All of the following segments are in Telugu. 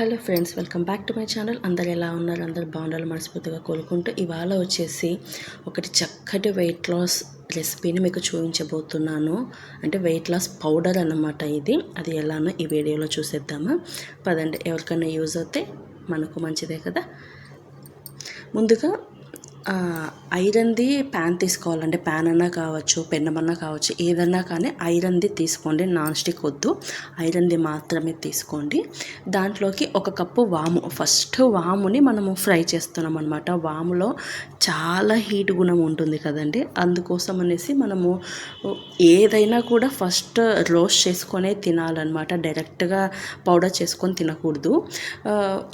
Hello friends welcome back to my channel. అందరు ఎలా ఉన్నారు? అందరు బాగుండాలి మనస్ఫూర్తిగా కోలుకుంటూ ఇవాళ వచ్చేసి ఒకటి చక్కటి వెయిట్ లాస్ రెసిపీని మీకు చూపించబోతున్నాను. అంటే వెయిట్ లాస్ పౌడర్ అన్నమాట ఇది. అది ఎలానో ఈ వీడియోలో చూసేద్దామా? పదండి ఎవరికైనా యూజ్ అవుతే మనకు మంచిదే కదా? ముందుగా ఐరన్ది ప్యాన్ తీసుకోవాలంటే ప్యాన్ అన్నా కావచ్చు పెన్నమన్నా కావచ్చు ఏదన్నా కానీ ఐరన్ది తీసుకోండి. నాన్ స్టిక్ వద్దు. ఐరన్ది మాత్రమే తీసుకోండి. దాంట్లోకి ఒక కప్పు వాము. ఫస్ట్ వాముని మనము ఫ్రై చేస్తున్నాం అనమాట వాములో చాలా హీట్ గుణం ఉంటుంది కదండి. అందుకోసం అనేసి మనము ఏదైనా కూడా ఫస్ట్ రోస్ట్ చేసుకొనే తినాలన్నమాట. డైరెక్ట్గా పౌడర్ చేసుకొని తినకూడదు.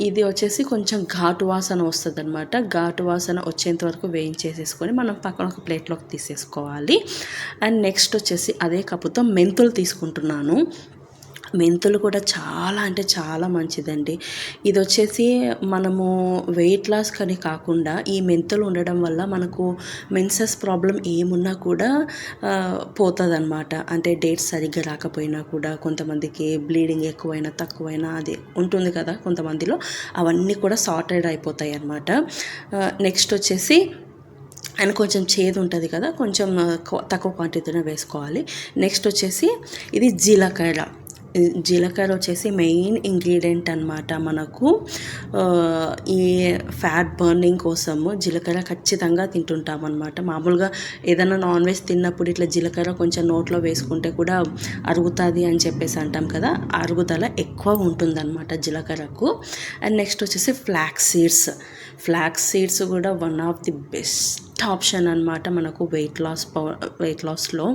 ఇది వచ్చేసి కొంచెం ఘాటు వాసన వస్తుంది అనమాట ఘాటు వాసన వచ్చేంత వరకు చేసేసుకొని మనం పక్కన ఒక ప్లేట్లోకి తీసేసుకోవాలి. అండ్ నెక్స్ట్ వచ్చేసి అదే కప్పుతో మెంతులు తీసుకుంటున్నాను. మెంతులు కూడా చాలా అంటే చాలా మంచిదండి. ఇది వచ్చేసి మనము వెయిట్ లాస్ కానీ కాకుండా ఈ మెంతులు ఉండడం వల్ల మనకు మెన్సెస్ ప్రాబ్లం ఏమున్నా కూడా పోతుందన్నమాట. అంటే డేట్స్ సరిగ్గా రాకపోయినా కూడా కొంతమందికి బ్లీడింగ్ ఎక్కువైనా తక్కువైనా అది ఉంటుంది కదా కొంతమందిలో అవన్నీ కూడా సార్టెడ్ అయిపోతాయి అన్నమాట నెక్స్ట్ వచ్చేసి అండ్ కొంచెం చేదు ఉంటుంది కదా కొంచెం తక్కువ క్వాంటిటీలో వేసుకోవాలి. నెక్స్ట్ వచ్చేసి ఇది జీలకర్ర. జీలకర్ర వచ్చేసి మెయిన్ ఇంగ్రీడియంట్ అనమాట మనకు. ఈ ఫ్యాట్ బర్నింగ్ కోసము జీలకర్ర ఖచ్చితంగా తింటుంటాం అనమాట మామూలుగా ఏదైనా నాన్ వెజ్ తిన్నప్పుడు ఇట్లా జీలకర్ర కొంచెం నోట్లో వేసుకుంటే కూడా అరుగుతుంది అని చెప్పేసి అంటాం కదా అరుగుదల ఎక్కువ ఉంటుందన్నమాట జీలకర్రకు. అండ్ నెక్స్ట్ వచ్చేసి ఫ్లాక్స్ సీడ్స్. ఫ్లాక్స్ సీడ్స్ కూడా one of the best option అనమాట మనకు వెయిట్ లాస్ పౌ వెయిట్ లాస్లో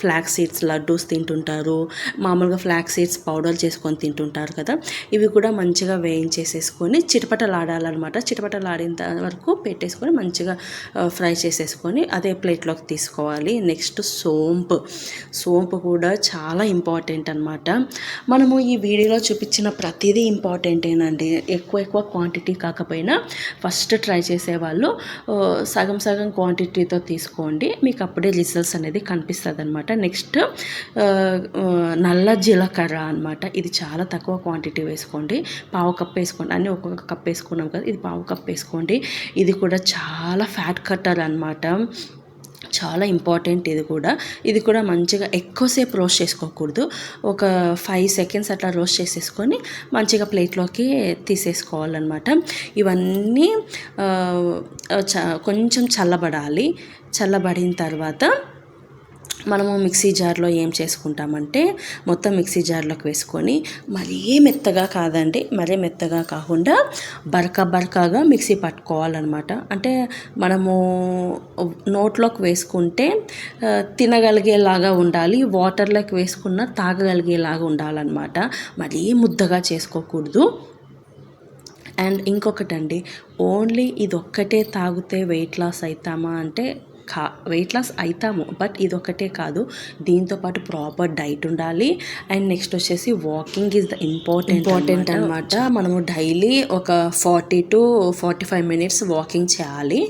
ఫ్లాక్స్ సీడ్స్ లడ్డూస్ తింటుంటారు. మామూలుగా ఫ్లాక్స్ సీడ్స్ పౌడర్ చేసుకొని తింటుంటారు కదా. ఇవి కూడా మంచిగా వేయించేసేసుకొని చిటపటలాడాలన్నమాట. చిటపటలాడిన వరకు పెట్టేసుకొని మంచిగా ఫ్రై చేసేసుకొని అదే ప్లేట్లోకి తీసుకోవాలి. నెక్స్ట్ సోంపు. సోంపు కూడా చాలా ఇంపార్టెంట్ అనమాట మనము ఈ వీడియోలో చూపించిన ప్రతిదీ ఇంపార్టెంటేనండి ఎక్కువ ఎక్కువ క్వాంటిటీ కాకపోయినా ఫస్ట్ ట్రై చేసేవాళ్ళు సగం సగం సగం క్వాంటిటీతో తీసుకోండి. మీకు అప్పుడే రిజల్ట్స్ అనేది కనిపిస్తుంది అనమాట నెక్స్ట్ నల్ల జీలకర్ర అనమాట ఇది చాలా తక్కువ క్వాంటిటీ వేసుకోండి. పావు కప్ వేసుకోండి. అన్నీ ఒక్కొక్క కప్ వేసుకున్నాం కదా ఇది పావు కప్ వేసుకోండి. ఇది కూడా చాలా ఫ్యాట్ కట్టర్ అనమాట చాలా ఇంపార్టెంట్ ఇది కూడా. ఇది కూడా మంచిగా ఎక్కువసేపు రోస్ట్ చేసుకోకూడదు. ఒక ఫైవ్ సెకండ్స్ అట్లా రోస్ట్ చేసేసుకొని మంచిగా ప్లేట్లోకి తీసేసుకోవాలన్నమాట. ఇవన్నీ చ కొంచెం చల్లబడాలి. చల్లబడిన తర్వాత మనము మిక్సీ జార్లో ఏం చేసుకుంటామంటే మొత్తం మిక్సీ జార్లోకి వేసుకొని మరీ మెత్తగా కాదండి మరీ మెత్తగా కాకుండా బరక బరకగా మిక్సీ పట్టుకోవాలన్నమాట. అంటే మనము నోట్లోకి వేసుకుంటే తినగలిగేలాగా ఉండాలి వాటర్లోకి వేసుకున్న తాగగలిగేలాగా ఉండాలన్నమాట. మరీ ముద్దగా చేసుకోకూడదు. అండ్ ఇంకొకటండి ఓన్లీ ఇదొక్కటే తాగితే వెయిట్ లాస్ అవుతామా అంటే కా వెయిట్ లాస్ అవుతాము బట్ ఇదొక్కటే కాదు దీంతో పాటు ప్రాపర్ డైట్ ఉండాలి. అండ్ నెక్స్ట్ వచ్చేసి walking is the important important అనమాట మనము డైలీ ఒక forty two forty five minutes walking చేయాలి.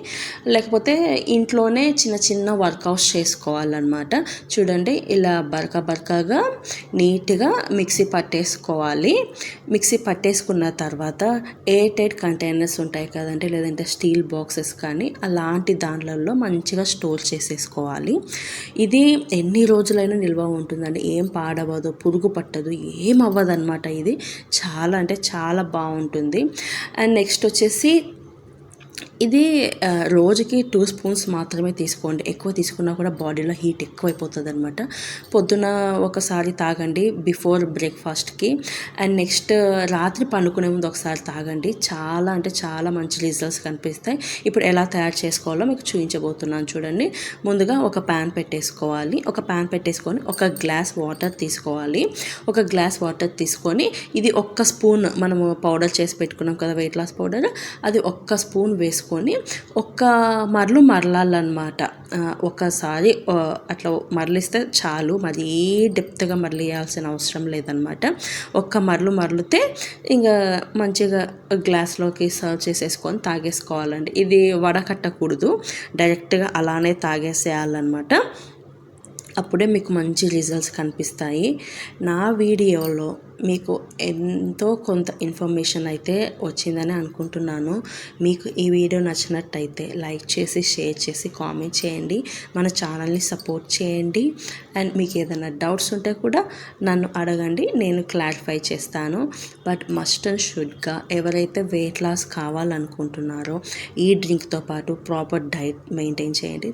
లేకపోతే ఇంట్లోనే చిన్న చిన్న వర్కౌట్స్ చేసుకోవాలన్నమాట. చూడండి ఇలా బరక బరకగా నీట్గా మిక్సీ పట్టేసుకోవాలి. మిక్సీ పట్టేసుకున్న తర్వాత ఎయిర్ టైట్ కంటైనర్స్ ఉంటాయి కదండి లేదంటే స్టీల్ బాక్సెస్ కానీ అలాంటి దాంట్లలో మంచిగా స్టోర్ చేసేసుకోవాలి. ఇది ఎన్ని రోజులైనా నిల్వ ఉంటుందండి. ఏం పాడవదు పురుగు పట్టదు ఏం అవ్వదు అనమాట ఇది. చాలా అంటే చాలా బాగుంటుంది. అండ్ నెక్స్ట్ వచ్చేసి ఇది రోజుకి టూ స్పూన్స్ మాత్రమే తీసుకోండి. ఎక్కువ తీసుకున్నా కూడా బాడీలో హీట్ ఎక్కువ అయిపోతుంది అనమాట పొద్దున ఒకసారి తాగండి బిఫోర్ బ్రేక్ఫాస్ట్కి అండ్ నెక్స్ట్ రాత్రి పండుకునే ముందు ఒకసారి తాగండి. చాలా అంటే చాలా మంచి రిజల్ట్స్ కనిపిస్తాయి. ఇప్పుడు ఎలా తయారు చేసుకోవాలో మీకు చూపించబోతున్నాను చూడండి. ముందుగా ఒక ప్యాన్ పెట్టేసుకోవాలి. ఒక ప్యాన్ పెట్టేసుకొని ఒక గ్లాస్ వాటర్ తీసుకోవాలి. ఒక గ్లాస్ వాటర్ తీసుకొని ఇది ఒక్క స్పూన్ మనము పౌడర్ చేసి పెట్టుకున్నాం కదా వెయిట్ లాస్ పౌడర్ అది ఒక్క స్పూన్ వేసుకొని ఒక్క మరలు మరలాలన్నమాట. ఒకసారి అట్లా మరలిస్తే చాలు మరీ డెప్త్గా మరలియాల్సిన అవసరం లేదనమాట ఒక్క మరలు మరలితే ఇంకా మంచిగా గ్లాస్లోకి సర్వ్ చేసేసుకొని తాగేసుకోవాలండి. ఇది వడకట్టకూడదు. డైరెక్ట్గా అలానే తాగేసేయాలన్నమాట. అప్పుడే మీకు మంచి రిజల్ట్స్ కనిపిస్తాయి. నా వీడియోలో మీకు ఎంతో కొంత ఇన్ఫర్మేషన్ అయితే వచ్చిందని అనుకుంటున్నాను. మీకు ఈ వీడియో నచ్చినట్టయితే లైక్ చేసి షేర్ చేసి కామెంట్ చేయండి. మన ఛానల్ని సపోర్ట్ చేయండి. అండ్ మీకు ఏదైనా డౌట్స్ ఉంటే కూడా నన్ను అడగండి. నేను క్లారిఫై చేస్తాను. బట్ మస్ట్ అండ్ షుడ్గా ఎవరైతే వెయిట్ లాస్ కావాలనుకుంటున్నారో ఈ డ్రింక్తో పాటు ప్రాపర్ డైట్ మెయింటైన్ చేయండి.